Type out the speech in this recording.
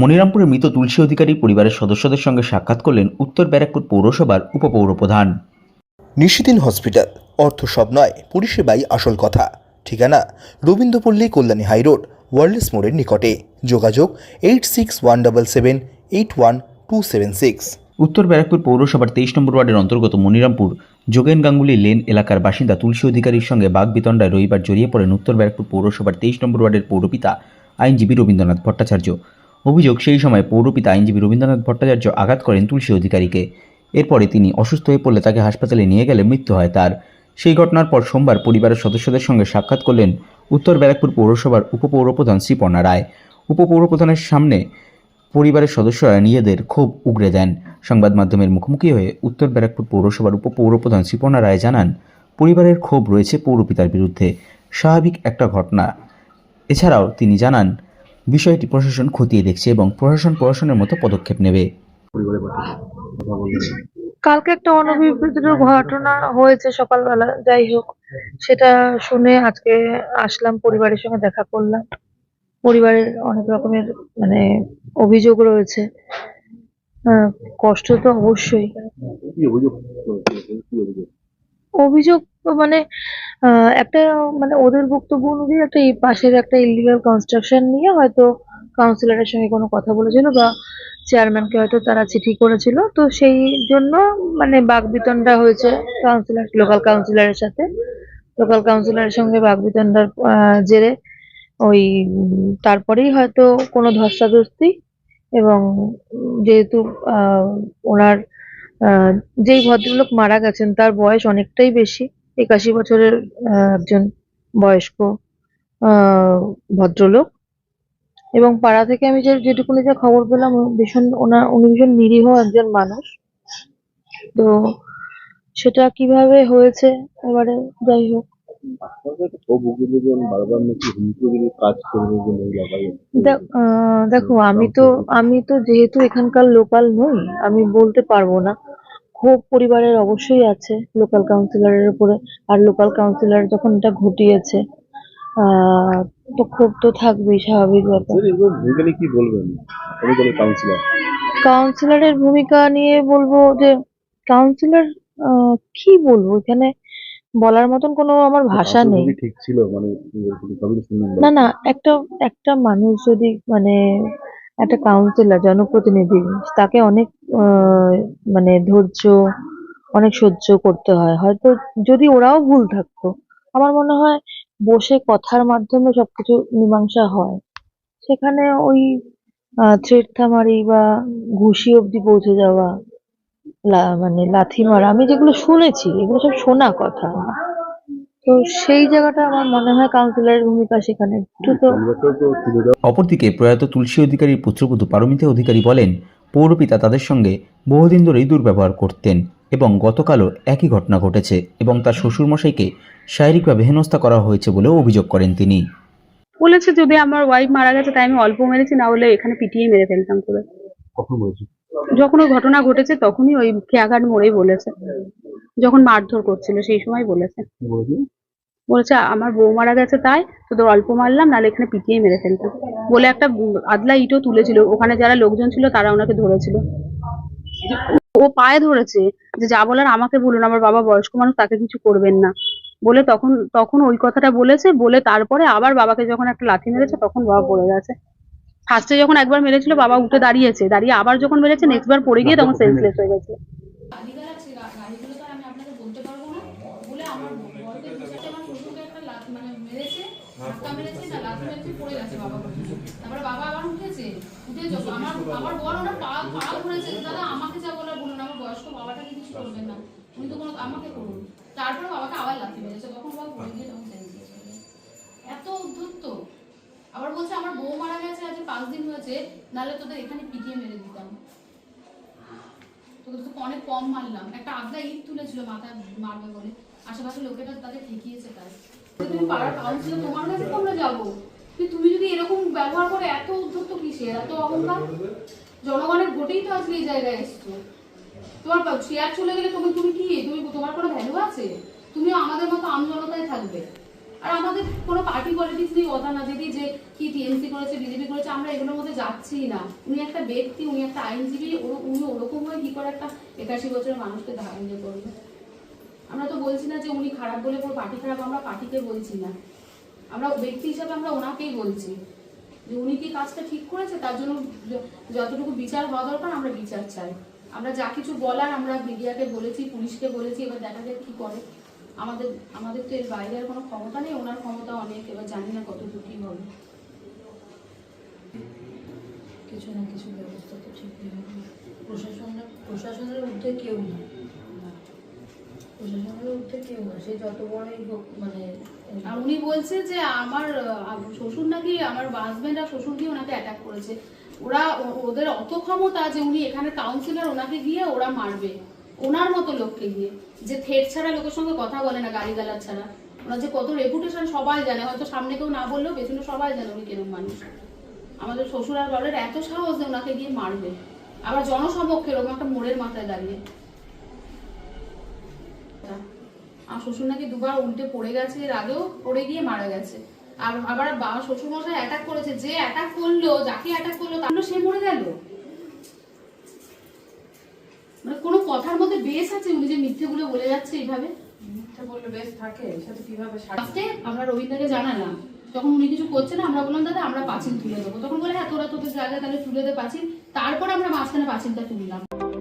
মনিরামপুরের মৃত তুলসী অধিকারী পরিবারের সদস্যদের সঙ্গে সাক্ষাৎ করলেন উত্তর ব্যারাকপুর পৌরসভার উপপৌরপ্রধান। নিশিদিন হসপিটাল অর্থ সব নয় পরিষেবাই আসল কথা। ঠিকানা রবীন্দ্রপল্লী কল্যাণী হাইরোড ওয়ার্ল্ডস মোড়ের নিকটে। যোগাযোগ eight six one double seven eight one two seven six. উত্তর ব্যারাকপুর পৌরসভার তেইশ নম্বর ওয়ার্ডের অন্তর্গত মনিরামপুর যোগেন গাঙ্গুলি লেন এলাকার বাসিন্দা তুলসী অধিকারীর সঙ্গে বাগবিতণ্ডায় রবিবার জড়িয়ে পড়েন উত্তর ব্যারাকপুর পৌরসভার তেইশ নম্বর ওয়ার্ডের পৌরপিতা আইনজীবী রবীন্দ্রনাথ ভট্টাচার্য। অভিযোগ সেই সময় পৌরপিতা আইনজীবী রবীন্দ্রনাথ ভট্টাচার্য আঘাত করেন তুলসী অধিকারীকে। এরপরে তিনি অসুস্থ হয়ে পড়লে তাকে হাসপাতালে নিয়ে গেলে মৃত্যু হয় তার। সেই ঘটনার পর সোমবার পরিবারের সদস্যদের সঙ্গে সাক্ষাৎ করলেন উত্তর ব্যারাকপুর পৌরসভার উপপৌরপ্রধান শ্রীপর্ণা রায়। উপপৌরপ্রধানের সামনে পরিবারের সদস্যরা নিজেদের ক্ষোভ উগরে দেন। সংবাদ মাধ্যমের মুখোমুখি হয়ে উত্তর ব্যারাকপুর পৌরসভার উপপৌরপ্রধান শ্রীপর্ণা রায় জানান, পরিবারের ক্ষোভ রয়েছে পৌরপিতার বিরুদ্ধে। স্বাভাবিক একটা ঘটনা। এছাড়াও তিনি জানান বিষয়টি প্রশাসন খতিয়ে দেখছে এবং প্রশাসন প্রশাসনের মতো পদক্ষেপ নেবে। কালকে একটা অনভিপ্রেত ঘটনা হয়েছে সকালবেলা যাই হোক সেটা শুনে আজকে আসলাম পরিবারের সঙ্গে দেখা করলাম। পরিবারের অনেক রকমের মানে অভিযোগ রয়েছে। আহ, কষ্ট তো অবশ্যই। অভিযোগ তো মানে একটা মানে ওদের বক্তব্য অনুযায়ী একটা এই পাশের একটা ইলিগাল কনস্ট্রাকশন নিয়ে হয়তো কাউন্সিলরের সঙ্গে কোনো কথা বলেছিল বা চেয়ারম্যানকে হয়তো তারা চিঠি করেছিল। তো সেই জন্য মানে বাগবিতণ্ডা হয়েছে কাউন্সিলর লোকাল কাউন্সিলরের সাথে। লোকাল কাউন্সিলরের সঙ্গে বাগবিতণ্ডার জেরে ওই তারপরেই হয়তো কোনো ধস্তাধস্তি এবং যেহেতু ওনার যেই ভদ্রলোক মারা গেছেন তার বয়স অনেকটাই বেশি। একাশি বছরের একজন বয়স্ক ভদ্রলোক। এবং পাড়া থেকে আমি যে, যেটুকুনি যা খবর পেলাম, ভীষণ ওনার, উনি ভীষণ নিরীহ একজন মানুষ। তো সেটা কীভাবে হয়েছে? এবারে যাই হোক। দেখো, আমি তো আমি তো যেহেতু এখানকার লোকাল নই, আমি বলতে পারব না। ক্ষোভ পরিবারের অবশ্যই আছে লোকাল কাউন্সিলরের উপরে। আর লোকাল কাউন্সিলর যখন এটা ঘটিয়েছে তো ক্ষোভ তো থাকবেই স্বাভাবিক ব্যাপার। কি বলবেন? কাউন্সিলর কাউন্সিলরের ভূমিকা নিয়ে বলব যে কাউন্সিলর কি বলব? এখানে বলার মতন কোনো আমার ভাষা নেই। ঠিক ছিল মানে না না একটা একটা মানুষ যদি মানে একটা কাউন্সিলর জনপ্রতিনিধি তাকে অনেক আহ, মানে ধৈর্য অনেক সহ্য করতে হয়। হয়তো যদি ওরাও ভুল থাকতো আমার মনে হয় বসে কথার মাধ্যমে সবকিছু মীমাংসা হয়। সেখানে ওই থ্রেড থামারি বা ঘুষি অবধি পৌঁছে যাওয়া মানে লাথি মারা আমি যেগুলো শুনেছি এগুলো সব শোনা কথা। তো সেই জায়গাটা আমার মনে হয় কাউন্সিলরের ভূমিকা সেখানে। একটু তো অপরদিকে প্রয়াত তুলসী অধিকারীর পুত্রবধূ পারমিতা অধিকারী বলেন পৌরপিতা তাদের সঙ্গে বহুদিন ধরেই দুর্ব্যবহার করতেন এবং গতকালও একই ঘটনা ঘটেছে এবং তার শ্বশুরমশাইকে শারীরিকভাবে হেনস্থা করা হয়েছে বলেও অভিযোগ করেন তিনি। বলেছে যদি আমার ওয়াইফ মারা গেছে তাই আমি অল্প মেরেছি না হলে এখানে পিটিয়ে মেরে ফেলতাম পুরো। কখন বলেছে যখন ওই ঘটনা ঘটেছে তখনই ওই খেয়াঘাট মোড়েই বলেছে। যখন মারধর করছিল সেই সময় বলেছে। বলেছে? আমার বউ মারা গেছে তাই তোদের অল্প মারলাম নাহলে এখানে পিটিয়ে মেরে ফেলতাম বলে একটা আদলা ইটও তুলেছিল। ওখানে যারা লোকজন ছিল তারা ওনাকে ধরেছিল। ও পায়ে ধরেছে যে যা বলার আমাকে বলুন আমার বাবা বয়স্ক মানুষ তাকে কিছু করবেন না। বলে তখন তখন ওই কথাটা বলেছে বলে তারপরে আবার বাবাকে যখন একটা লাথি মেরেছে তখন বাবা পড়ে গেছে। ফার্স্টে যখন একবার মেরেছিল বাবা উঠে দাঁড়িয়েছে। দাঁড়িয়ে আবার যখন মেরেছে নেক্সট বার পড়ে গিয়ে তখন সেন্সলেস হয়ে গেছে গাড়িগুলো আছে গা- গাড়িগুলো তো আর আমি আপনাকে বলতে পারব না বলে আমার বরকে দু চারটে আমার শ্বশুরকে একটা লাত মানে মেরেছে ধাক্কা মেরেছে আবার এত আবার বলছে, আমার বউ মারা গেছে আজ পাঁচ দিন হয়েছে, নাহলে তোদের এখানে পিটিয়ে মেরে দিতাম। তোকে তো অনেক কম মারলাম। একটা আবদা ইট তুলেছিল মাথায় মারবে বলে। আশেপাশে লোকেরা তাদের ঠেকিয়েছে। তুমি পাড়ার কাউন্সিলর তোমার কাছে তো আমরা যাব। তুমি যদি এরকম ব্যবহার করে এত উদ্ধত্ত কিসের? এত অহংকার? জনগণের ভোটেই তো আজকে এই জায়গায় এসছো। তোমার চেয়ার চলে গেলে তুমি তুমি কি? তুমি তোমার কোনো ভ্যালু আছে? তুমিও আমাদের মতো আমজনতায় থাকবে। আর আমাদের কোনো পার্টি পলিটিক্স নিয়ে কথা না দিদি যে কি টিএমসি করেছে বিজেপি করেছে, আমরা এগুলোর মধ্যে যাচ্ছি না। উনি একটা ব্যক্তি, উনি একটা আইনজীবী উনি ওরকম হয়ে কি করে একটা একাশি বছরের মানুষকে ধারণ করবে? আমরা তো বলছি না যে উনি খারাপ বলে পুরো পার্টি খারাপ, আমরা পার্টিকে বলছি না। আমরা ব্যক্তি হিসাবে আমরা ওনাকেই বলছি। যে উনি কি কাজটা ঠিক করেছে, তার জন্য যতটুকু বিচার হওয়া দরকার, আমরা বিচার চাই। আমরা যা কিছু বলার আমরা মিডিয়াকে বলেছি, পুলিশকে বলেছি, এবার দেখা যাক কি করে। আমাদের আমাদের তো এর বাইরে আর কোনো ক্ষমতা নেই, ওনার ক্ষমতা অনেক, এবার জানি না কতটুকু কি হবে। কিছু না কিছু ব্যবস্থা তো ঠিক প্রশাসনের প্রশাসনের ঊর্ধ্বে কেউ না মানে আর উনি বলছে যে আমার শ্বশুর নাকি আমার হাজবেন্ড আর শ্বশুর দিয়ে ওনাকে অ্যাটাক করেছে। ওরা ওদের অত ক্ষমতা যে উনি এখানে কাউন্সিলর ওনাকে গিয়ে ওরা মারবে, ওনার মতো লোককে গিয়ে। যে থেট ছাড়া লোকের সঙ্গে কথা বলে না গাড়ি গালার ছাড়া। ওনার যে কত রেপুটেশন সবাই জানে, হয়তো সামনে কেউ না বললেও পেছনে সবাই জানে উনি কেরম মানুষ। আমাদের শ্বশুর আর বাবার এত সাহস যে ওনাকে গিয়ে মারবে। আবার জনসমক্ষে এরকম একটা মোড়ের মাথায় দাঁড়িয়ে। আমার শ্বশুর নাকি দুবার উল্টে পড়ে গেছে এর আগেও পড়ে গিয়ে মারা গেছে। আর আবার বাবা শ্বশুর মশাই অ্যাটাক করেছে যে অ্যাটাক করল যাকে অ্যাটাক করল তার সে মরে গেল। মানে কোনো কথার মধ্যে বেশ আছে উনি যে মিথ্যেগুলো বলে যাচ্ছে এইভাবে? মিথ্যা বললে বেশ থাকে সেটা কীভাবে ফার্স্টে আমরা রবীন্দ্রকে জানালাম যখন উনি কিছু করছে না আমরা বললাম দাদা আমরা পাঁচিল তুলে দেবো। তখন বলে হ্যাঁ তোরা তোদের জায়গায় তাহলে তুলে দে পাঁচিল। তারপর আমরা মাঝখানে পাঁচিলটা তুললাম।